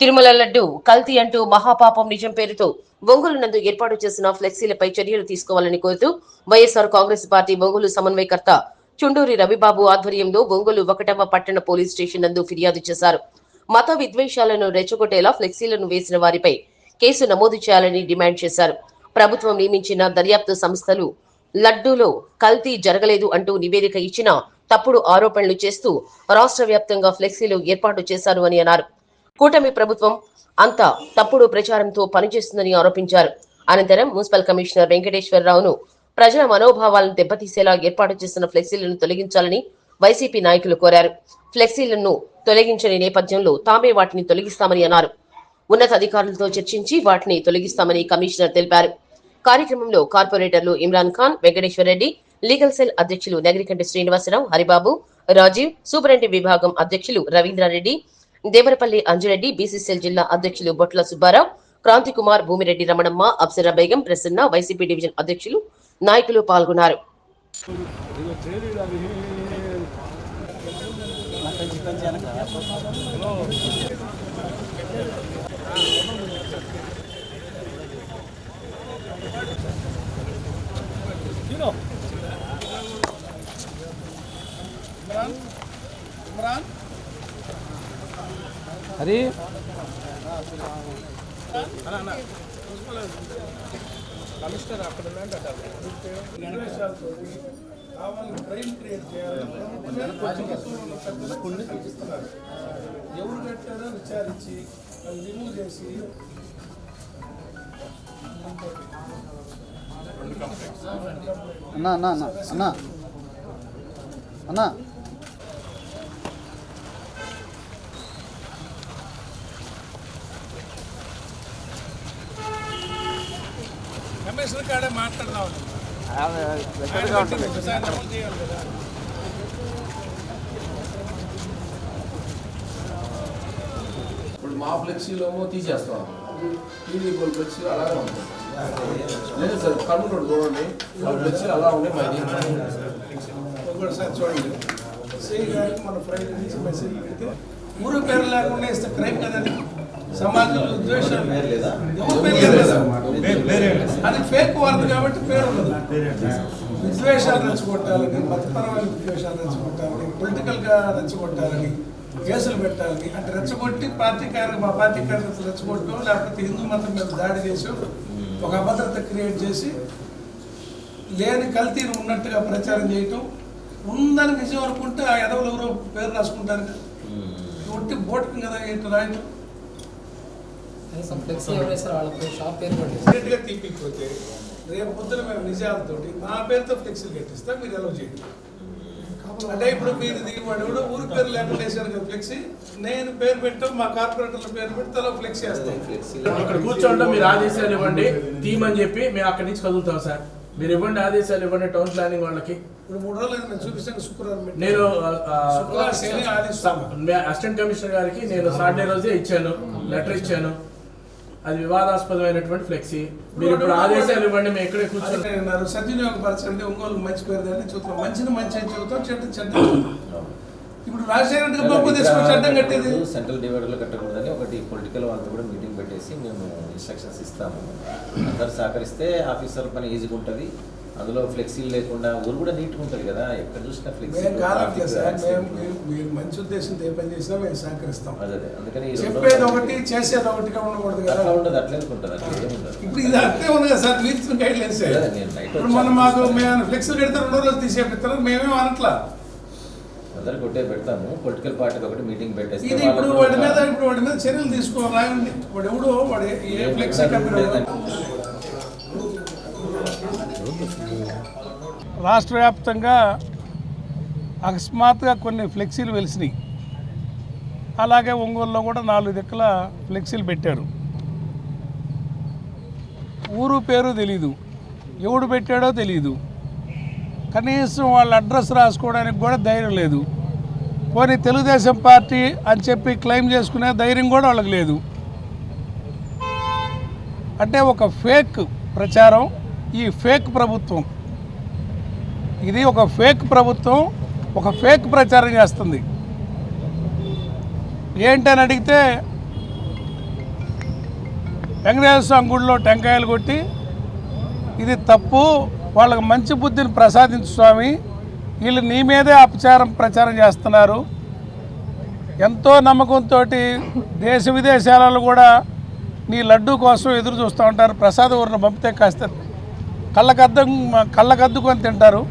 తిరుమల లడ్డు కల్తీ అంటూ మహాపాపం నిజం పేరుతో ఒంగోలు నందు ఏర్పాటు చేసిన ఫ్లెక్సీలపై చర్యలు తీసుకోవాలని కోరుతూ వైఎస్ఆర్ కాంగ్రెస్ పార్టీ ఒంగోలు సమన్వయకర్త చుండూరి రవిబాబు ఆధ్వర్యంలో ఒంగోలు ఒకటవ పట్టణ పోలీస్ స్టేషన్ నందు ఫిర్యాదు చేశారు. మత విద్వేషాలను రెచ్చగొట్టేలా ఫ్లెక్సీలను వేసిన వారిపై కేసు నమోదు చేయాలని డిమాండ్ చేశారు. ప్రభుత్వం నియమించిన దర్యాప్తు సంస్థలు లడ్డూలో కల్తీ జరగలేదు అంటూ నివేదిక ఇచ్చిన తప్పుడు ఆరోపణలు చేస్తూ రాష్ట్ర వ్యాప్తంగా ఫ్లెక్సీలు ఏర్పాటు చేశారు అని అన్నారు. కూటమి ప్రభుత్వం అంతా తప్పుడు ప్రచారంతో పనిచేస్తుందని ఆరోపించారు. అనంతరం మున్సిపల్ కమిషనర్ వెంకటేశ్వరరావును ప్రజల మనోభావాలను దెబ్బతీసేలా ఏర్పాటు చేసిన ఫ్లెక్సీలను తొలగించాలని వైసీపీ నాయకులు కోరారు. ఫ్లెక్సీలను తొలగించని నేపథ్యంలో తామే వాటిని తొలగిస్తామని అన్నారు. ఉన్నతాధికారులతో చర్చించి వాటిని తొలగిస్తామని కమిషనర్ తెలిపారు. కార్యక్రమంలో కార్పొరేటర్లు ఇమ్రాన్ ఖాన్ వెంకటేశ్వర రెడ్డి లీగల్ సెల్ అధ్యక్షులు నగరికంటి శ్రీనివాసరావు హరిబాబు రాజీవ్ సూపరింటెండెంట్ విభాగం అధ్యక్షులు రవీంద్రారెడ్డి దేవరపల్లి అంజురెడ్డి బీసీసీఎల్ జిల్లా అధ్యక్షులు బొట్ల సుబ్బారావు క్రాంతి కుమార్ భూమిరెడ్డి రమణమ్మ అప్సరా బేగం ప్రసన్న వైసీపీ డివిజన్ అధ్యక్షులు నాయకులు పాల్గొన్నారు. అది. కావాలని క్రైమ్ ఎవరు కట్టారో విచారించి అది రిమూవ్ చేసి అన్నా అన్నా అన్నా అన్నా. అన్నా. కమిషనర్ కాడే మాట్లాడదాం దగ్గరగా ఉంటుంది ఒకసారి అమలు చేయాలి కదా ఇప్పుడు మా ఫ్లెక్సీలో తీసేస్తాం టీవీ ఫ్లెక్సీ అలాగే ఉంటుంది లేదు సార్ కన్ను రోడ్డు చూడండి మా ఫ్లెక్సీ అలా ఉన్నాయి మాది ఒకసారి చూడండి శ్రీ గారికి మన ఫ్రైడే నుంచి మెసేజ్ పెడితే ఊరు పేరు లేకుండా ఇస్తే క్రైమ్ కదండి సమాజంలో ఉద్వేషం. అది ఫేక్ వార్త కాబట్టి పేరు ఉండదు. విద్వేషాలు రెచ్చగొట్టాలని మతపరమైన విద్వేషాలు రెచ్చగొట్టాలని పొలిటికల్గా రెచ్చగొట్టాలని కేసులు పెట్టాలని అంటే రెచ్చగొట్టి పార్టీ కార్య మా పార్టీ కార్యకర్తలు రెచ్చగొట్టడం లేకపోతే హిందూ మతం మీద దాడి చేసి ఒక అభద్రత క్రియేట్ చేసి లేని కల్తీని ఉన్నట్టుగా ప్రచారం చేయటం ఉందని నిజం అనుకుంటే ఆ ఎదవలు ఎవరో పేరు రాసుకుంటారు ఒట్టి బోటకం కదా ఏంటి రాయటం. కనీసం ఫ్లెక్సీ ఎవరు వేస్తారో వాళ్ళకి షాప్ పేరు కూడా తీపికపోతే రేపు పొద్దున మేము నిజాలతోటి నా పేరుతో ఫ్లెక్సీలు కట్టిస్తాం మీరు ఎలా చేయండి. అంటే ఇప్పుడు మీరు వాడు ఎవడో ఊరి పేరు లేకుండా వేశారు కదా ఫ్లెక్సీ నేను పేరు పెట్టాం మా కార్పొరేటర్ల పేరు పెడితే అలా ఫ్లెక్సీ వేస్తాం. ఇక్కడ కూర్చోండి మీరు ఆదేశాలు ఇవ్వండి తీయమని చెప్పి మేము అక్కడి నుంచి కదులుతాం సార్. మీరు ఇవ్వండి ఆదేశాలు ఇవ్వండి టౌన్ ప్లానింగ్ వాళ్ళకి. ఇప్పుడు మూడు రోజులు నేను చూపిస్తాను శుక్రవారం నేను అసిస్టెంట్ కమిషనర్ గారికి నేను సాటర్డే రోజే ఇచ్చాను లెటర్ ఇచ్చాను. అది వివాదాస్పదమైనటువంటి ఫ్లెక్సీ. మీరు ఇప్పుడు ఆదేశాలు ఇవ్వండి మేము అదే అన్నారు. సద్వినియోగపరచండి ఒంగోలు మంచి పేరు దాన్ని చూద్దాం మంచిని మంచి అని చెబుతాం చెడ్డ చెడ్డ. ఇప్పుడు రాజశేఖర బాబు తీసుకొచ్చి అడ్డం కట్టేది. సెంట్రల్ డివైడర్లో కట్టకూడదని ఒకటి పొలిటికల్ వాళ్ళతో కూడా మీటింగ్ పెట్టేసి మేము ఇన్స్ట్రక్షన్స్ ఇస్తాము. అందరు సహకరిస్తే ఆఫీసర్ పని ఈజీగా ఉంటుంది. అందులో ఫ్లెక్సీలు లేకుండా ఊరు కూడా నీట్గా ఉంటుంది కదా ఎక్కడ చూసినా ఫ్లెక్సీ మీరు- మంచి ఉద్దేశంతో ఏ పని చేసినా మేము సహకరిస్తాం. అదే అదే. అందుకని చెప్పేది ఒకటి చేసేది ఒకటిగా ఉండకూడదు కదా. అట్లా ఉండదు అట్లా ఉంటుంది అట్లా ఏముండదు ఇప్పుడు ఇది ఉంది కదా సార్ మీరు గైడ్ లైన్స్ ఇప్పుడు మనం మాకు మేము ఫ్లెక్స్ కడితే రెండు రోజులు తీసేపిస్తారు మేమేం అనట్లా. అందరికి ఒకటే పెడతాము పొలిటికల్ పార్టీకి ఒకటి మీటింగ్ పెట్టేస్తే ఇది ఇప్పుడు వాడి మీద ఇప్పుడు వాడి మీద చర్యలు తీసుకోవాలి రాయండి. వాడు ఎవడు వాడు ఏ- ఏ ఫ్లెక్స్ రాష్ట్ర వ్యాప్తంగా అకస్మాత్తుగా కొన్ని ఫ్లెక్సీలు వెలిసినాయి. అలాగే ఒంగోలులో కూడా నాలుగు దిక్కుల ఫ్లెక్సీలు పెట్టారు. ఊరు పేరు తెలీదు. ఎవడు పెట్టాడో తెలీదు. కనీసం వాళ్ళ అడ్రస్ రాసుకోవడానికి కూడా ధైర్యం లేదు. పోనీ తెలుగుదేశం పార్టీ అని చెప్పి క్లెయిమ్ చేసుకునే ధైర్యం కూడా వాళ్ళకి లేదు. అంటే ఒక ఫేక్ ప్రచారం ఈ ఫేక్ ప్రభుత్వం. ఇది ఒక ఫేక్ ప్రభుత్వం ఒక ఫేక్ ప్రచారం చేస్తుంది. ఏంటని అడిగితే వెంకటేశ్వర స్వామి గుడిలో టెంకాయలు కొట్టి ఇది తప్పు వాళ్ళకి మంచి బుద్ధిని ప్రసాదించు స్వామి వీళ్ళు నీ మీదే అపచారం ప్రచారం చేస్తున్నారు. ఎంతో నమ్మకంతో దేశ విదేశాలలో కూడా నీ లడ్డు కోసం ఎదురు చూస్తూ ఉంటారు. ప్రసాద ఊరిని పంపితే కాస్త కళ్ళకద్దు కళ్ళకద్దుకొని తింటారు.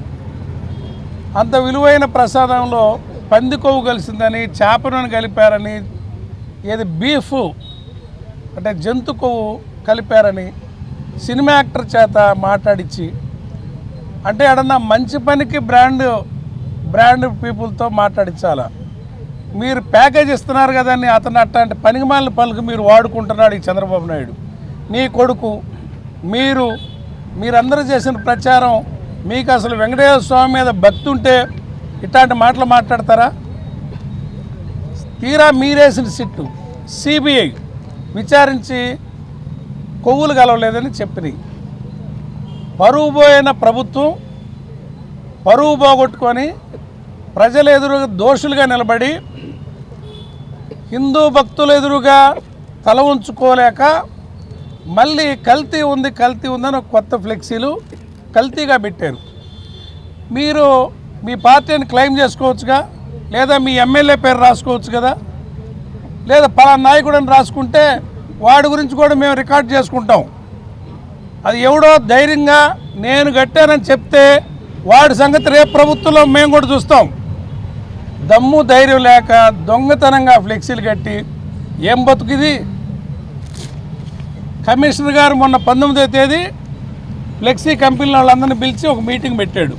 అంత విలువైన ప్రసాదంలో పంది కొవ్వు కలిసిందని చేపలను కలిపారని ఏది బీఫ్ అంటే జంతు కొవ్వు కలిపారని సినిమా యాక్టర్ చేత మాట్లాడించి అంటే ఎడన్నా మంచి పనికి బ్రాండ్ బ్రాండ్ పీపుల్తో మాట్లాడించాలా? మీరు ప్యాకేజ్ ఇస్తున్నారు కదని అతను అట్లాంటి పనికిమాలిన పనులకు మీరు వాడుకుంటున్నాడు ఈ చంద్రబాబు నాయుడు. నీ కొడుకు మీరు మీరందరూ చేసిన ప్రచారం మీకు అసలు వెంకటేశ్వర స్వామి మీద భక్తి ఉంటే ఇట్లాంటి మాటలు మాట్లాడతారా? తీరా మీరేసిన సిట్టు. సిబిఐ విచారించి కొవ్వులు కలవలేదని చెప్పినాయి పరువు పోయిన ప్రభుత్వం పరువు పోగొట్టుకొని ప్రజల ఎదురుగా దోషులుగా నిలబడి హిందూ భక్తుల ఎదురుగా తల ఉంచుకోలేక మళ్ళీ కల్తీ ఉంది కల్తీ ఉందని కొత్త ఫ్లెక్సీలు కల్తీగా పెట్టారు. మీరు మీ పార్టీని క్లెయిమ్ చేసుకోవచ్చుగా? లేదా మీ ఎమ్మెల్యే పేరు రాసుకోవచ్చు కదా? లేదా పలా నాయకుడని రాసుకుంటే వాడి గురించి కూడా మేము రికార్డ్ చేసుకుంటాం. అది ఎవడో ధైర్యంగా నేను కట్టానని చెప్తే వాడి సంగతి రేపు ప్రభుత్వంలో మేము కూడా చూస్తాం. దమ్ము ధైర్యం లేక దొంగతనంగా ఫ్లెక్సీలు కట్టి ఏం బతుకుది కమిషనర్ గారు మొన్న పంతొమ్మిదో తేదీ ఫ్లెక్సీ కంపెనీల వాళ్ళందరినీ పిలిచి ఒక మీటింగ్ పెట్టాడు.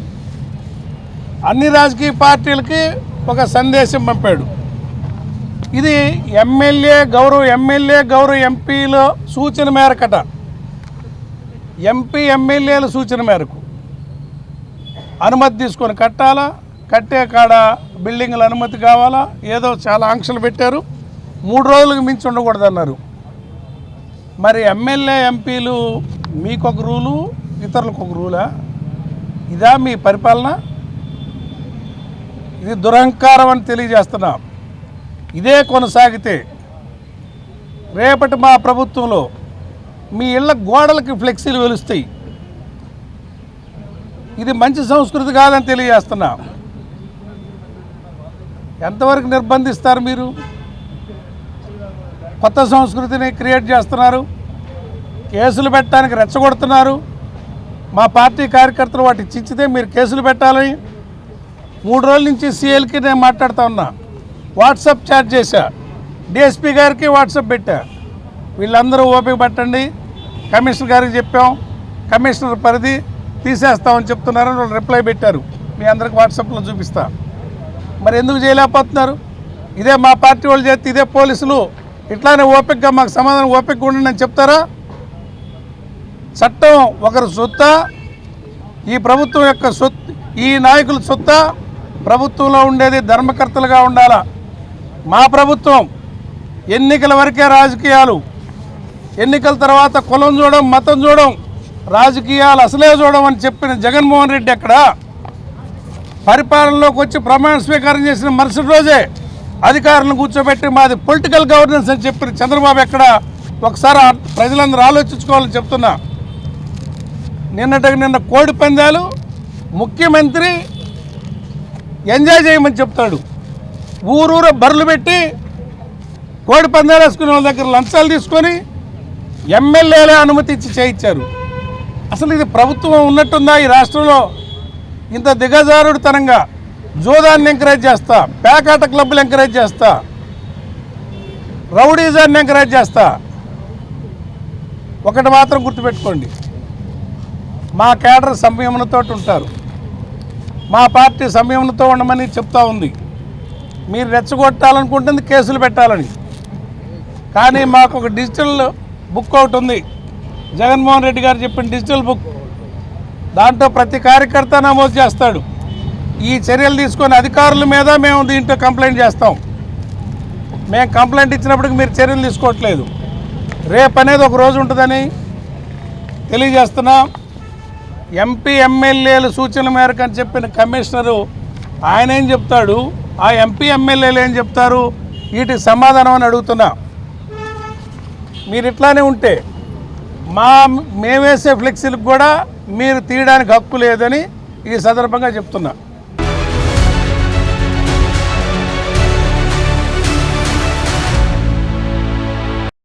అన్ని రాజకీయ పార్టీలకి ఒక సందేశం పంపాడు. ఇది ఎమ్మెల్యే గౌరవ ఎమ్మెల్యే గౌరవ ఎంపీల సూచన మేరకట. ఎంపీ ఎమ్మెల్యేల సూచన మేరకు. అనుమతి తీసుకొని కట్టాలా? కట్టే కాడ బిల్డింగ్ల అనుమతి కావాలా? ఏదో చాలా ఆంక్షలు పెట్టారు. మూడు రోజులకు మించి ఉండకూడదన్నారు. మరి ఎమ్మెల్యే ఎంపీలు మీకొక రూలు ఇతరులకు ఒక రూలా? ఇదా మీ పరిపాలన? ఇది దురహంకారం అని తెలియజేస్తున్నా. ఇదే కొనసాగితే రేపటి మా ప్రభుత్వంలో మీ ఇళ్ళ గోడలకి ఫ్లెక్సీలు వెలుస్తాయి. ఇది మంచి సంస్కృతి కాదని తెలియజేస్తున్నా. ఎంతవరకు నిర్బంధిస్తారు మీరు? కొత్త సంస్కృతిని క్రియేట్ చేస్తున్నారు. కేసులు పెట్టడానికి రెచ్చగొడుతున్నారు. మా పార్టీ కార్యకర్తలు వాటి చించితే మీరు కేసులు పెట్టాలని మూడు రోజుల నుంచి సీఎల్కి నేను మాట్లాడుతూ ఉన్నా. వాట్సాప్ చాట్ చేశా. డిఎస్పీ గారికి వాట్సాప్ పెట్టా. వీళ్ళందరూ ఓపిక పట్టండి. కమిషనర్ గారికి చెప్పాం. కమిషనర్ పరిధి తీసేస్తామని చెప్తున్నారని వాళ్ళు రిప్లై పెట్టారు. మీ అందరికి వాట్సాప్లో చూపిస్తా. మరి ఎందుకు చేయలేకపోతున్నారు? ఇదే మా పార్టీ వాళ్ళు చేస్తే ఇదే పోలీసులు. ఇట్లానే ఓపికగా మాకు సమాధానం ఓపికగా ఉండండి అని చెప్తారా? చట్టం ఒకరు సొత్త ఈ ప్రభుత్వం యొక్క సొత్ ఈ నాయకుల సొత్త ప్రభుత్వంలో ఉండేది ధర్మకర్తలుగా ఉండాలా? మా ప్రభుత్వం ఎన్నికల వరకే రాజకీయాలు ఎన్నికల తర్వాత కులం చూడడం మతం చూడడం రాజకీయాలు అసలే చూడడం అని చెప్పిన జగన్మోహన్ రెడ్డి ఎక్కడ? పరిపాలనలోకి వచ్చి ప్రమాణ స్వీకారం చేసిన మరుసటి రోజే అధికారులను కూర్చోబెట్టి మాది పొలిటికల్ గవర్నెన్స్ అని చెప్పిన చంద్రబాబు ఎక్కడ? ఒకసారి ప్రజలందరూ ఆలోచించుకోవాలని చెప్తున్నా. నిన్నటికి నిన్న కోడి పందాలు ముఖ్యమంత్రి ఎంజాయ్ చేయమని చెప్తాడు. ఊరూర బర్రెలు పెట్టి కోడి పందాలు వేసుకునే వాళ్ళ దగ్గర లంచాలు తీసుకొని ఎమ్మెల్యేలే అనుమతి ఇచ్చి చేయించారు. అసలు ఇది ప్రభుత్వం ఉన్నట్టుందా ఈ రాష్ట్రంలో? ఇంత దిగజారుడుతనంగా జూదాన్ని జోదాన్ని ఎంకరేజ్ చేస్తా పేకాట క్లబ్లు ఎంకరేజ్ చేస్తా రౌడీజాన్ని ఎంకరేజ్ చేస్తా. ఒకటి మాత్రం గుర్తుపెట్టుకోండి. మా కేడర్ సంయమనతో ఉంటారు. మా పార్టీ సంయమనతో ఉండమని చెప్తా ఉంది. మీరు రెచ్చగొట్టాలనుకుంటుంది కేసులు పెట్టాలని. కానీ మాకు ఒక డిజిటల్ బుక్ ఒకటి ఉంది. జగన్మోహన్ రెడ్డి గారు చెప్పిన డిజిటల్ బుక్. దాంట్లో ప్రతి కార్యకర్త నమోదు చేస్తాడు. ఈ చర్యలు తీసుకొని అధికారుల మీద మేము దీంట్లో కంప్లైంట్ చేస్తాం. మేము కంప్లైంట్ ఇచ్చినప్పటికి మీరు చర్యలు తీసుకోవట్లేదు. రేపు అనేది ఒక రోజు ఉంటుందని తెలియజేస్తున్నాం. ఎంపీ ఎమ్మెల్యేల సూచనల మేరకు అని చెప్పిన కమిషనరు ఆయన ఏం చెప్తాడు? ఆ ఎంపీ ఎమ్మెల్యేలు ఏం చెప్తారు? వీటికి సమాధానం అని అడుగుతున్నా. మీరు ఇట్లానే ఉంటే మా మేమేసే ఫ్లెక్సీలకు కూడా మీరు తీయడానికి హక్కు లేదని ఈ సందర్భంగా చెప్తున్నా.